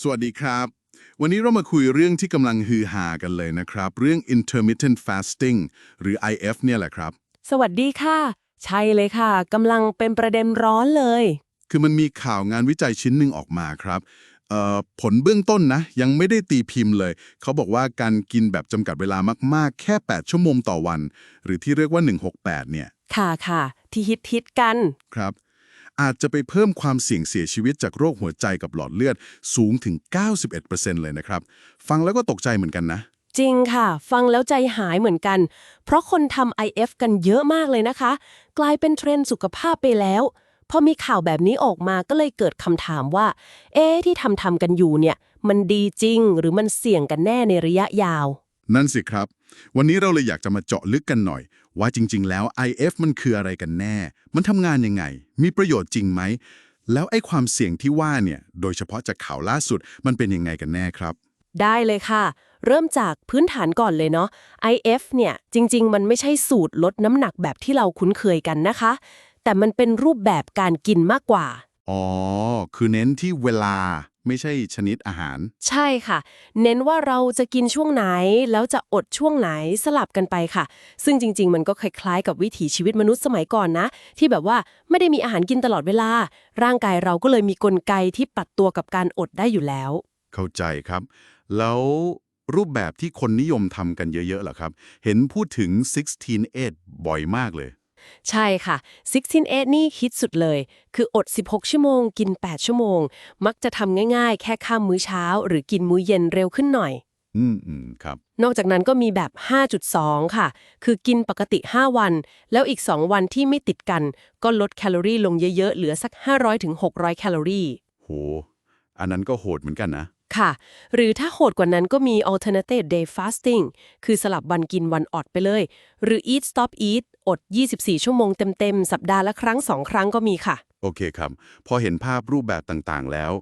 สวัสดีครับ วันนี้เรามาคุยเรื่องที่กำลังฮือฮากันเลยนะครับ เรื่อง intermittent fasting หรือ IF เนี่ยแหละครับ สวัสดีค่ะ ใช่เลยค่ะกำลังเป็นประเด็นร้อนเลย คือมันมีข่าวงานวิจัยชิ้นหนึ่งออกมาครับเอ่อผลเบื้องต้นนะ ยังไม่ได้ตีพิมพ์เลย เขาบอกว่าการกินแบบจำกัดเวลามากๆ แค่ 8 ชั่วโมงต่อวัน หรือที่เรียกว่า 168 เนี่ย ค่ะค่ะ ที่ฮิตฮิตๆกัน ครับ อาจจะไปเพิ่มความเสี่ยงเสียชีวิตจากโรคหัวใจกับหลอดเลือดสูงถึง 91%เลยนะครับ ฟังแล้วก็ตกใจเหมือนกันนะ จริงค่ะ ฟังแล้วใจหายเหมือนกัน เพราะคนทำ IF กันเยอะมากเลยนะคะ กลายเป็นเทรนด์สุขภาพไปแล้วพอมีข่าวแบบนี้ออกมาก็เลยเกิดคำถามว่า เอ๊ะที่ทำทำกันอยู่เนี่ย มันดีจริงหรือมันเสี่ยงกันแน่ในระยะยาว นั่นสิครับ วันนี้เราเลยอยากจะมาเจาะลึกกันหน่อย ว่าจริง ๆ แล้ว IF มันคืออะไรกันแน่ มันทำงานยังไง มีประโยชน์จริงไหม แล้วไอ้ความเสี่ยงที่ว่าเนี่ย โดยเฉพาะจากข่าวล่าสุด มันเป็นยังไงกันแน่ครับ ได้เลยค่ะ เริ่มจากพื้นฐานก่อนเลยเนาะ IF เนี่ยจริง ๆ มันไม่ใช่สูตรลดน้ำหนักแบบที่เราคุ้นเคยกันนะคะ แต่มันเป็นรูปแบบการกินมากกว่า อ๋อ คือเน้นที่เวลา ไม่ใช่ชนิดอาหาร ใช่ค่ะ เน้นว่าเราจะกินช่วงไหน แล้วจะอดช่วงไหนสลับกันไปค่ะ ซึ่งจริง ๆ มันก็คล้ายๆ กับวิถีชีวิตมนุษย์สมัยก่อนนะ ที่แบบว่าไม่ได้มีอาหารกินตลอดเวลา ร่างกายเราก็เลยมีกลไกที่ปรับตัวกับการอดได้อยู่แล้ว เข้าใจครับ แล้วรูปแบบที่คนนิยมทำกันเยอะๆเหรอครับ เห็นพูดถึง 16-8บ่อยมากเลย ใช่ค่ะ 16-8 นี่ฮิตสุดเลย คืออด 16 ชั่วโมง กิน 8 ชั่วโมง มักจะทำง่ายๆ แค่ข้ามมื้อเช้า หรือกินมื้อเย็นเร็วขึ้นหน่อย อืมอืมครับ นอกจากนั้นก็มีแบบ 5.2 ค่ะ คือกินปกติ 5 วัน แล้วอีก 2 วันที่ไม่ติดกัน ก็ลดแคลอรี่ลงเยอะๆ เหลือสัก 500-600 แคลอรี่ โห อันนั้นก็โหดเหมือนกันนะ ค่ะ หรือถ้าโหดกว่านั้นก็มี alternative day fasting คือสลับวันกินวันอดไปเลย หรือ eat stop eat อด 24 ชั่วโมงเต็มๆ สัปดาห์ละครั้ง2ครั้งก็มีค่ะ โอเคครับ พอเห็นภาพรูปแบบต่างๆแล้ว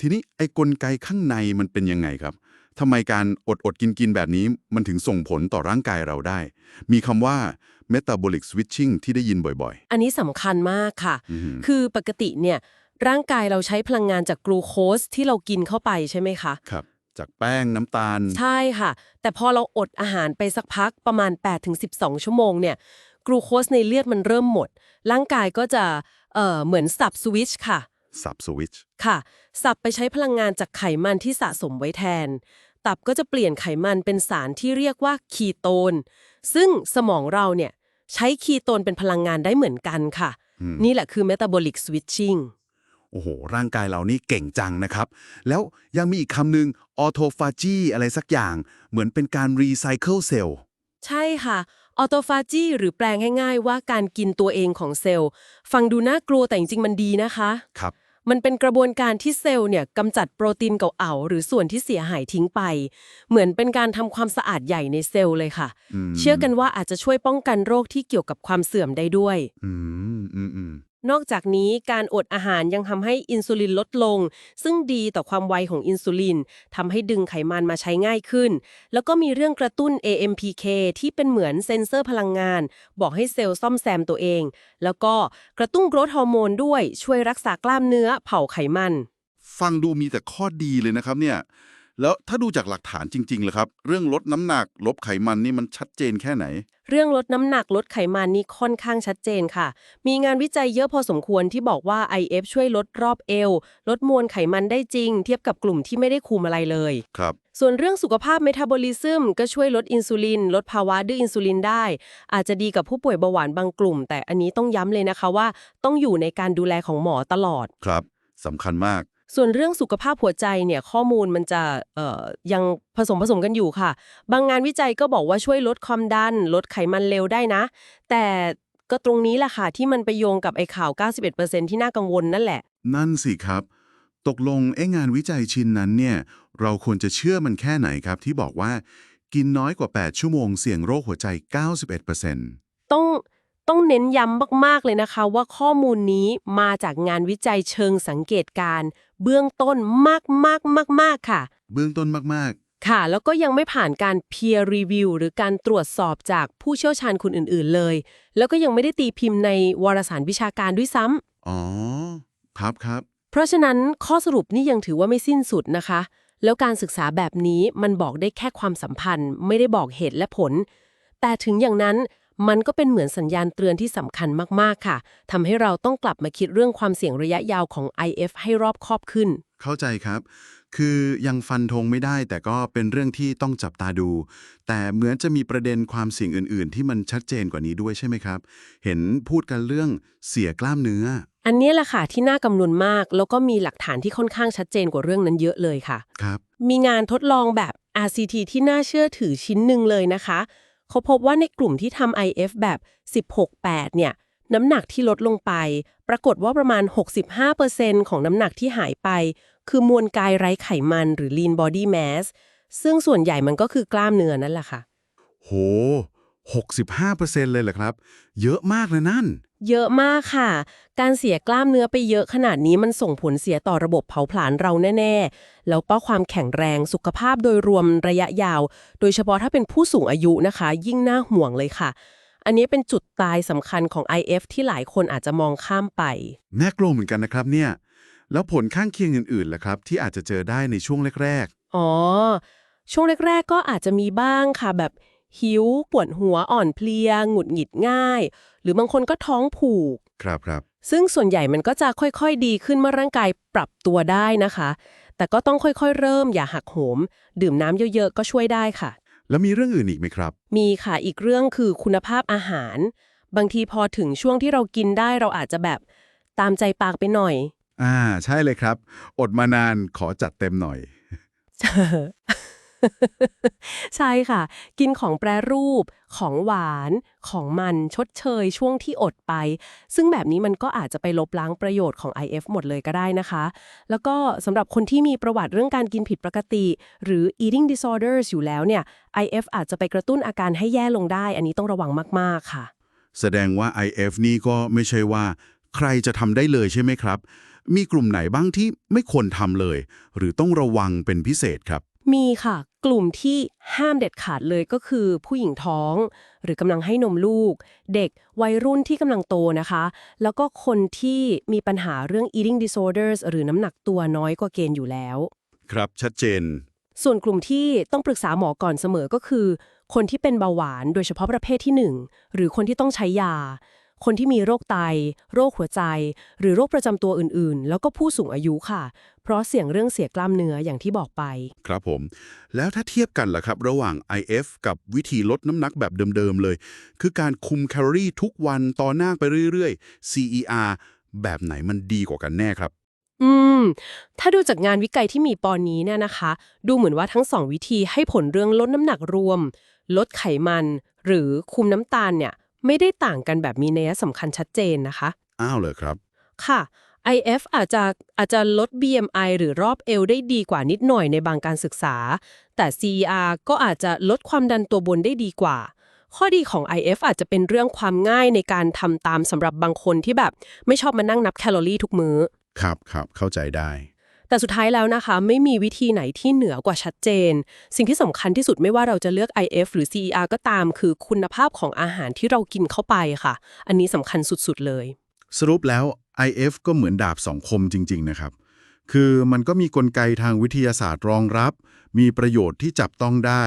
ทีนี้ไอ้กลไกข้างในมันเป็นยังไงครับทำไมการอดอดกินกินๆแบบนี้มันถึงส่งผลต่อร่างกายเราได้ มีคำว่า metabolic switching ที่ได้ยินบ่อยอันนี้สำคัญมากค่ะๆอืมคือปกติเนี่ย ร่างกายเราใช้พลังงานจากกลูโคสที่เรากินเข้าไปใช่ไหมคะ ครับ จากแป้งน้ำตาล ใช่ค่ะ แต่พอเราอดอาหารไปสักพักประมาณ 8-12 ชั่วโมงเนี่ยกลูโคสในเลือดมันเริ่มหมด ร่างกายก็จะเอ่อเหมือนสับสวิตช์ค่ะ สับสวิตชค่ะ สับไปใช้พลังงานจากไขมันที่สะสมไว้แทน ตับก็จะเปลี่ยนไขมันเป็นสารที่เรียกว่าคีโตน ซึ่งสมองเราเนี่ยใช้คีโตนเป็นพลังงานได้เหมือนกันค่ะอืมนี่แหละคือ metabolic switching โอ้โห ร่างกายเรานี่เก่งจังนะครับ แล้วยังมีอีกคำหนึ่ง autophagy อะไรสักอย่าง เหมือนเป็นการ recycle เซลล์ใช่ค่ะออโตฟาจีหรือแปลงง่ายๆ ว่าการกินตัวเองของเซลล์ ฟังดูน่ากลัวแต่จริงๆ มันดีนะคะครับมันเป็นกระบวนการที่เซลล์เนี่ยกำจัดโปรตีนเก่าๆหรือส่วนที่เสียหายทิ้งไป เหมือนเป็นการทำความสะอาดใหญ่ในเซลล์เลยค่ะอืมเชื่อกันว่าอาจจะช่วยป้องกันโรคที่เกี่ยวกับความเสื่อมได้ด้วย อืมอืมอืม นอกจากนี้การอดอาหารยังทำให้อินซูลินลดลง ซึ่งดีต่อความไวของอินซูลินทำให้ดึงไขมันมาใช้ง่ายขึ้น แล้วก็มีเรื่องกระตุ้น AMPK ที่เป็นเหมือนเซ็นเซอร์พลังงาน บอกให้เซลล์ซ่อมแซมตัวเอง แล้วก็กระตุ้นโกรทฮอร์โมนด้วยช่วยรักษากล้ามเนื้อเผาไขมัน ฟังดูมีแต่ข้อดีเลยนะครับเนี่ย แล้วถ้าดูจากหลักฐานจริงๆเลยครับ เรื่องลดน้ำหนักลบไขมันนี่มันชัดเจนแค่ไหน เรื่องลดน้ำหนักลดไขมันนี่ค่อนข้างชัดเจนค่ะ มีงานวิจัยเยอะพอสมควรที่บอกว่า IF ช่วยลดรอบเอว ลดมวลไขมันได้จริง เทียบกับกลุ่มที่ไม่ได้คุมอะไรเลย ครับ ส่วนเรื่องสุขภาพเมตาบอลิซึมก็ช่วยลดอินซูลิน ลดภาวะดื้ออินซูลินได้ อาจจะดีกับผู้ป่วยเบาหวานบางกลุ่ม แต่อันนี้ต้องย้ำเลยนะคะว่า ต้องอยู่ในการดูแลของหมอตลอด ครับสำคัญมาก ส่วนเรื่องสุขภาพหัวใจเนี่ยข้อมูลมันจะเอ่อยังผสมผสมกันอยู่ค่ะ บางงานวิจัยก็บอกว่าช่วยลดความดัน ลดไขมันเร็วได้นะ แต่ก็ตรงนี้แหละค่ะ ที่มันไปโยงกับไอ้ข่าว 91%ที่น่ากังวลนั่นแหละ นั่นสิครับ ตกลงไอ้งานวิจัยชิ้นนั้นเนี่ยเราควรจะเชื่อมันแค่ไหนครับ ที่บอกว่ากินน้อยกว่า 8 ชั่วโมงเสี่ยงโรคหัวใจ 91%ต้อง ต้องเน้นย้ำมากๆเลยนะคะ ว่าข้อมูลนี้มาจากงานวิจัยเชิงสังเกตการณ์เบื้องต้นมากๆๆๆค่ะ เบื้องต้นมากค่ะ แล้วก็ยังไม่ผ่านการ peer review หรือการตรวจสอบจากผู้เชี่ยวชาญคนอื่น ๆ เลย แล้วก็ยังไม่ได้ตีพิมพ์ในวารสารวิชาการด้วยซ้ำๆอ๋อ ครับครับ เพราะฉะนั้นข้อสรุปนี่ยังถือว่าไม่สิ้นสุดนะคะ แล้วการศึกษาแบบนี้มันบอกได้แค่ความสัมพันธ์ ไม่ได้บอกเหตุและผล แต่ถึงอย่างนั้น มันก็เป็นเหมือนสัญญาณเตือนที่สำคัญมากๆค่ะทำให้เราต้องกลับมาคิดเรื่องความเสี่ยงระยะยาวของ IF ให้รอบคอบขึ้น เข้าใจครับ คือยังฟันธงไม่ได้แต่ก็เป็นเรื่องที่ต้องจับตาดู แต่เหมือนจะมีประเด็นความเสี่ยงอื่น ๆ ที่มันชัดเจนกว่านี้ด้วยใช่ไหมครับ เห็นพูดกันเรื่องเสียกล้ามเนื้อ อันนี้แหละค่ะที่น่ากังวลมาก แล้วก็มีหลักฐานที่ค่อนข้างชัดเจนกว่าเรื่องนั้นเยอะเลยค่ะ ครับ มีงานทดลองแบบ RCT ที่น่าเชื่อถือชิ้นหนึ่งเลยนะคะ เขาพบว่าในกลุ่มที่ทำ IF แบบ 16-8 เนี่ย น้ำหนักที่ลดลงไป ปรากฏว่าประมาณ 65%ของน้ำหนักที่หายไป คือมวลกายไร้ไขมันหรือ lean body mass ซึ่งส่วนใหญ่มันก็คือกล้ามเนื้อนั่นแหละค่ะ โห 65%เลยเหรอครับ เยอะมากเลยนั่น เยอะมากค่ะ การเสียกล้ามเนื้อไปเยอะขนาดนี้มันส่งผลเสียต่อระบบเผาผลาญเราแน่ ๆ แล้วก็ความแข็งแรงสุขภาพโดยรวมระยะยาว โดยเฉพาะถ้าเป็นผู้สูงอายุนะคะ ยิ่งน่าห่วงเลยค่ะ อันนี้เป็นจุดตายสำคัญของ IF ที่หลายคนอาจจะมองข้ามไป น่ากลัวเหมือนกันนะครับเนี่ย แล้วผลข้างเคียงอื่นๆล่ะครับ ที่อาจจะเจอได้ในช่วงแรกอ๋อ ช่วงแรก ๆ ก็อาจจะมีบ้างค่ะแบบ หิว ปวดหัวอ่อนเพลีย หงุดหงิดง่าย หรือบางคนก็ท้องผูกๆครับครับซึ่งส่วนใหญ่มันก็จะค่อยๆ ดีขึ้นเมื่อร่างกายปรับตัวได้นะคะ แต่ก็ต้องค่อยๆ เริ่มอย่าหักโหม ดื่มน้ำเยอะๆ ก็ช่วยได้ค่ะ แล้วมีเรื่องอื่นอีกไหมครับ มีค่ะอีกเรื่องคือคุณภาพอาหาร บางทีพอถึงช่วงที่เรากินได้เราอาจจะแบบตามใจปากไปหน่อย อ่า ใช่เลยครับ อดมานานขอจัดเต็มหน่อย ใช่ค่ะ กินของแปรรูป ของหวาน ของมันชดเชยช่วงที่อดไป ซึ่งแบบนี้มันก็อาจจะไปลบล้างประโยชน์ของ IF หมดเลยก็ได้นะคะ แล้วก็สำหรับคนที่มีประวัติเรื่องการกินผิดปกติ หรือ eating disorders อยู่แล้วเนี่ย IF อาจจะไปกระตุ้นอาการให้แย่ลงได้ อันนี้ต้องระวังมากๆค่ะ แสดงว่า IF นี่ก็ไม่ใช่ว่า ใครจะทำได้เลยใช่ไหมครับ มีกลุ่มไหนบ้างที่ไม่ควรทำเลย หรือต้องระวังเป็นพิเศษครับ มีค่ะ กลุ่มที่ห้ามเด็ดขาดเลยก็คือผู้หญิงท้อง หรือกำลังให้นมลูก เด็กวัยรุ่นที่กำลังโตนะคะ แล้วก็คนที่มีปัญหาเรื่อง eating disorders หรือน้ำหนักตัวน้อยกว่าเกณฑ์อยู่แล้ว ครับชัดเจน ส่วนกลุ่มที่ต้องปรึกษาหมอก่อนเสมอก็คือ คนที่เป็นเบาหวานโดยเฉพาะประเภทที่ 1 หรือคนที่ต้องใช้ยา คนที่มีโรคไต โรคหัวใจ หรือโรคประจำตัวอื่นๆ แล้วก็ผู้สูงอายุค่ะ เพราะเสี่ยงเรื่องเสียกล้ามเนื้ออย่างที่บอกไป ครับผม แล้วถ้าเทียบกันล่ะครับ ระหว่าง IF กับวิธีลดน้ำหนักแบบเดิมๆเลย คือการคุมแคลอรี่ทุกวันต่อหน้าไปเรื่อยๆ CER แบบไหนมันดีกว่ากันแน่ครับอืม ถ้าดูจากงานวิจัยที่มีปอนนี้เนี่ยนะคะ ดูเหมือนว่าทั้งสองวิธีให้ผลเรื่องลดน้ำหนักรวม ลดไขมัน หรือคุมน้ำตาลเนี่ย ไม่ได้ต่างกันแบบมีนัยสำคัญชัดเจนนะคะ อ้าวเหรอครับ ค่ะ IF อาจจะอาจจะลด BMI หรือรอบเอวได้ดีกว่านิดหน่อยในบางการศึกษา แต่ CER ก็อาจจะลดความดันตัวบนได้ดีกว่า ข้อดีของ IF อาจจะเป็นเรื่องความง่ายในการทำตามสำหรับบางคนที่แบบ ไม่ชอบมานั่งนับแคลอรี่ทุกมื้อ ครับครับเข้าใจได้ แต่สุดท้ายแล้วนะคะ ไม่มีวิธีไหนที่เหนือกว่าชัดเจน สิ่งที่สำคัญที่สุดไม่ว่าเราจะเลือก IF หรือ CER ก็ตาม คือคุณภาพของอาหารที่เรากินเข้าไปค่ะ อันนี้สำคัญสุดๆเลย สรุปแล้ว IF ก็เหมือนดาบสองคมจริง ๆ นะครับ คือมันก็มีกลไกทางวิทยาศาสตร์รองรับ มีประโยชน์ที่จับต้องได้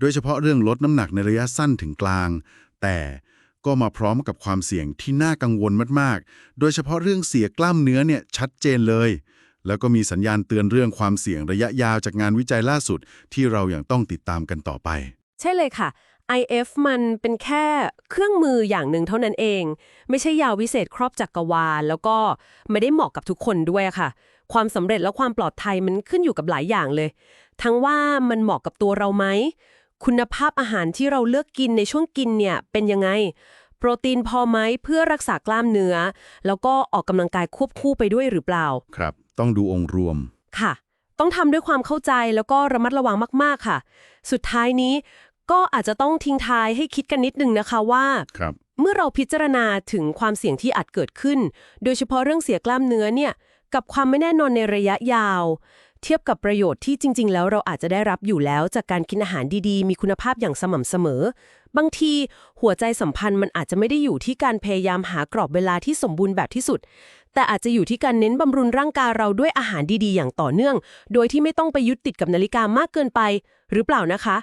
โดยเฉพาะเรื่องลดน้ำหนักในระยะสั้นถึงกลาง แต่ก็มาพร้อมกับความเสี่ยงที่น่ากังวลมาก ๆ โดยเฉพาะเรื่องเสียกล้ามเนื้อเนี่ยชัดเจนเลย แล้วก็มีสัญญาณเตือนเรื่องความเสี่ยงระยะยาวจากงานวิจัยล่าสุด ที่เรายัางต้องติดตามกันต่อไป ใช่เลยค่ะ IF มันเป็นแค่เครื่องมืออย่างหนึ่งเท่านั้นเอง ไม่ใช่ยาวิเศษครอบจักกรวาล แล้วก็ไม่ได้เหมาะกับทุกคนด้วยค่ะ ความสำเร็จและความปลอดภัยมันขึ้นอยู่กับหลายอย่างเลย ทั้งว่ามันเหมาะกับตัวเราไหม คุณภาพอาหารที่เราเลือกกินในช่วงกินเนี่ยเป็นยังไง โปรตีนพอไหมเพื่อรักษากล้ามเนื้อ แล้วก็ออกกำลังกายควบคู่ไปด้วยหรือเปล่า ครับ ต้องดูองค์รวม ค่ะ ต้องทำด้วยความเข้าใจแล้วก็ระมัดระวังมากๆค่ะ สุดท้ายนี้ก็อาจจะต้องทิ้งท้ายให้คิดกันนิดนึงนะคะว่าครับเมื่อเราพิจารณาถึงความเสี่ยงที่อาจเกิดขึ้น โดยเฉพาะเรื่องเสียกล้ามเนื้อเนี่ย กับความไม่แน่นอนในระยะยาว เทียบกับประโยชน์ที่จริง ๆ แล้วเราอาจจะได้รับอยู่แล้ว จากการกินอาหารดีๆ มีคุณภาพอย่างสม่ำเสมอ บางทีหัวใจสัมพันธ์มันอาจจะไม่ได้อยู่ที่การพยายามหากรอบเวลาที่สมบูรณ์แบบที่สุด แต่อาจจะอยู่ที่การเน้นบำรุงร่างกายเราด้วยอาหารดีๆ อย่างต่อเนื่อง โดยที่ไม่ต้องไปยึดติดกับนาฬิกามากเกินไป หรือเปล่านะคะ